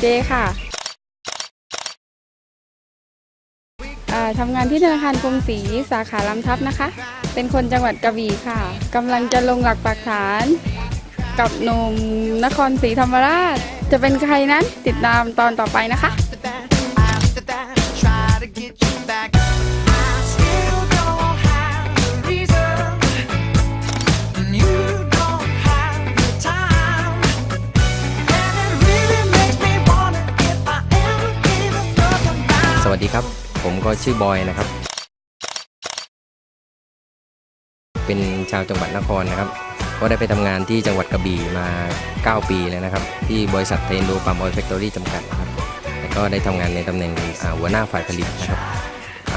เจค่ะอะทำงานที่ธนาคารกรุงศรีสาขาลำทับนะคะ เป็นคนจังหวัดกระบี่ค่ะกำลังจะลงหลักปักฐาน กับหนุ่มนครศรีธรรมราช จะเป็นใครนั้นติดตามตอนต่อไปนะคะ วัสดีครับ ผมก็ชื่อบอยนะครับ เป็นชาวจังหวัดนครนะครับ ก็ได้ไปทำงานที่จังหวัดกระบี่มา 9 ปีแล้วนะครับ ที่บริษัทเทนโดปามออยแฟคทอรี่จำกัดนะครับแล้วก็ได้ทำงานในตำแหน่งหัวหน้าฝ่ายผลิตนะครับอ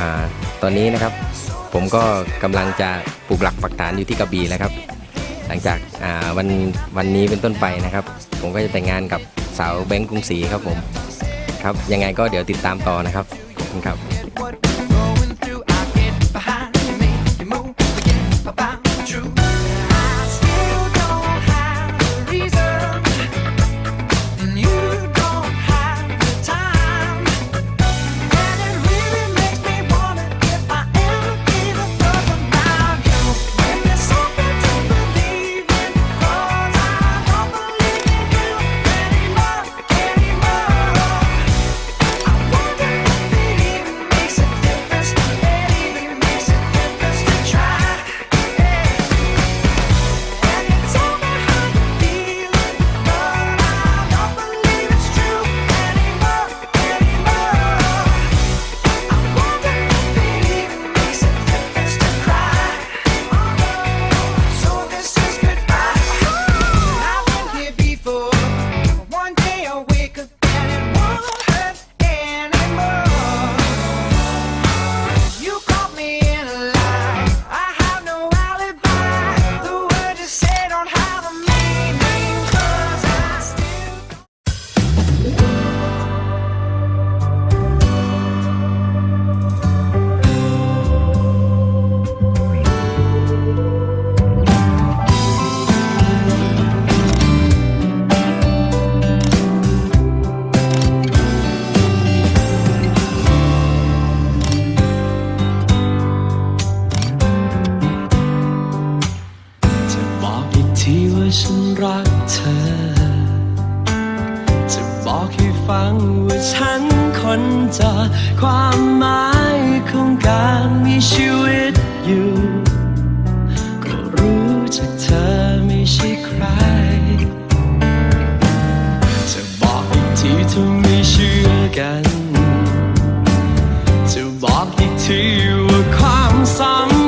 ตอนนี้นะครับ ผมก็กำลังจะปลูกหลักปักฐานอยู่ที่กระบี่แล้วครับ หลังจากาวันวันนี้เป็นต้นไปนะครับ ผมก็จะแต่งงานกับสาวแบงก์กรุงศรีครับผมครับ ยังไงก็เดี๋ยวติดตามต่อนะครับ ขอ ฟังว่าฉันคนจอความหมายของการมีชีวิตอยู่ ก็รู้จากเธอไม่ใช่ใครจะบอกอีกทีถ้าไม่เชื่อกัน จะบอกอีกทีว่าความสำ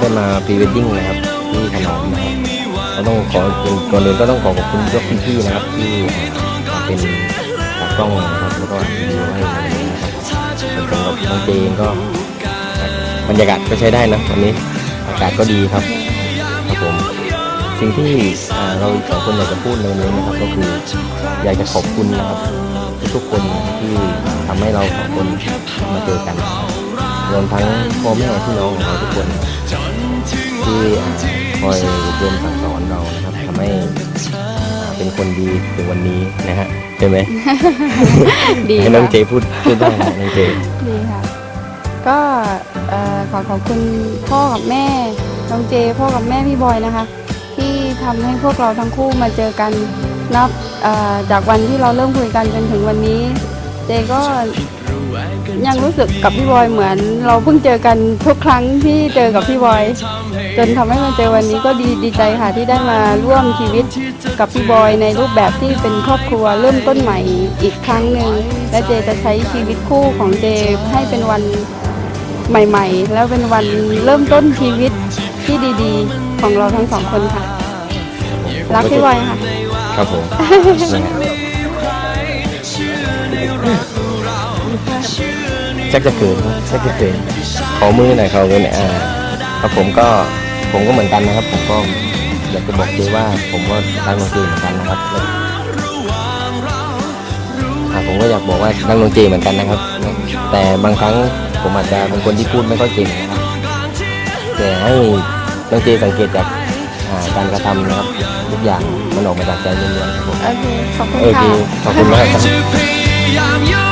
ได้มาพรีเวดดิ้งนะครับที่ขนอมนะครับเราต้องขอก่อนอื่นก็ต้องขอขอบคุณยกพี่ๆนะครับที่เป็นตากล้องนะครับแล้วก็ดีโอให้นวันนี้นะครับส่วนสำหรับน้องเจเองก็บรรยากาศก็ใช้ได้นะวันนี้อากาศก็ดีครับครับผมสิ่งที่เราสองคนอยากจะพูดในวันนี้นะครับ ก็คืออยากจะขอบคุณนะครับทุกๆคนที่ทำให้เราสองคนมาเจอกันรวมทั้งพ่อแม่พี่น้องของเราทุกคน ที่อ่าคอยอบรมสั่งสอนเรานะครับทำให้อ่าเป็นคนดีถึงวันนี้นะฮะใช่ไหมดีให้น้องค่ะเจพูดพูดได้นะน้องเจดีค่ะ ก็เอ่อขอขอบคุณพ่อกับแม่ น้องเจพ่อกับแม่พี่บอยนะคะ ที่ทำให้พวกเราทั้งคู่มาเจอกันนับเอ่อจากวันที่เราเริ่มคุยกันจนถึงวันนี้ เจก็ ยังรู้สึกกับพี่บอยเหมือน เราเพิ่งเจอกันทุกครั้งที่เจอกับพี่บอย จนทำให้มาเจอวันนี้ก็ดีดีใจค่ะที่ได้มาร่วมชีวิตกับพี่บอยในรูปแบบที่เป็นครอบครัวเริ่มต้นใหม่อีกครั้งหนึ่งและเจจะใช้ชีวิตคู่ของเจให้เป็นวันใหม่ ๆ แล้วเป็นวันเริ่มต้นชีวิตที่ดีๆ ของเราทั้งสองคนค่ะผมรักก็พี่จะบอยค่ะ ครับผม นะฮะชักจะเกินชักจะเกินขอมือหน่อยเขาเลยเนี่ยอ่าครับผมก็ผมก็เหมือนกันนะครับ ผมก็อยากจะบอกเจว่า ผมก็รักน้องเจเหมือนกันนะครับแล้วอ่าผมก็อยากบอกว่ารักน้องเจเหมือนกันนะครับ แต่บางครั้งผมอาจจะเป็นคนที่พูดไม่ค่อยเก่งนะครับแต่ให้น้องเจสังเกตจากอ่าการกระทำนะครับทุกอย่างมันออกมาจากใจล้วนๆครับผมโอเคขอบคุณโอเคค่ะขอบคุณมากครับ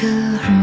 ก็รู้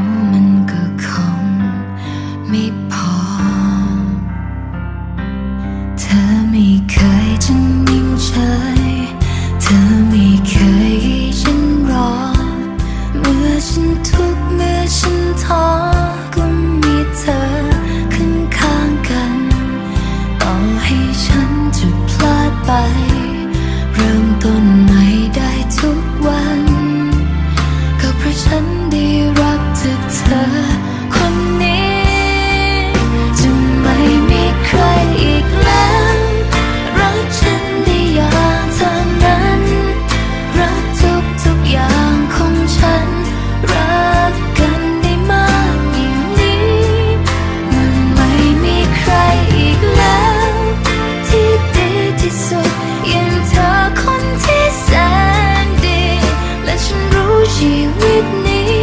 วิตนี้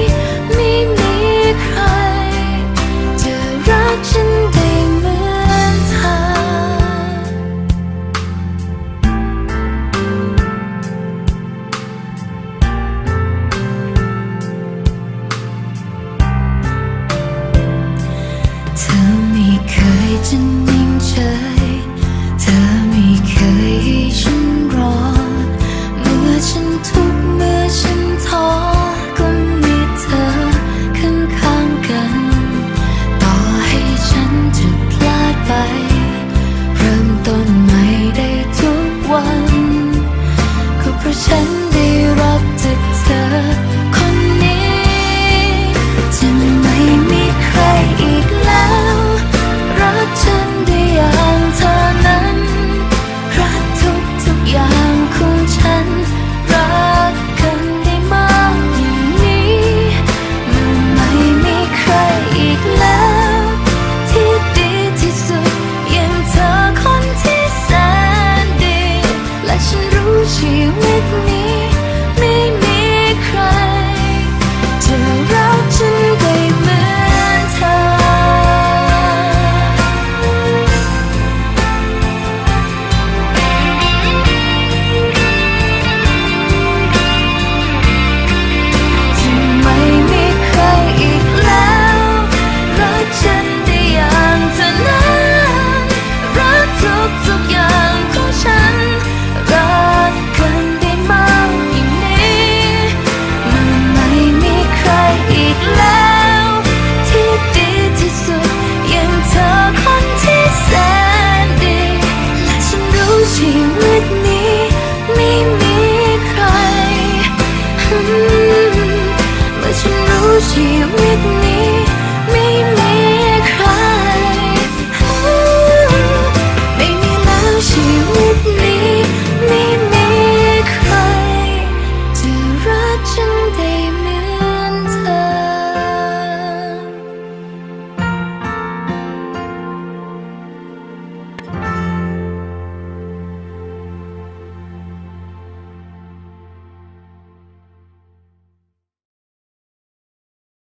ไม่มีใคร จะรักฉันได้เหมือนเธอ เธอไม่เคยจะ 情。无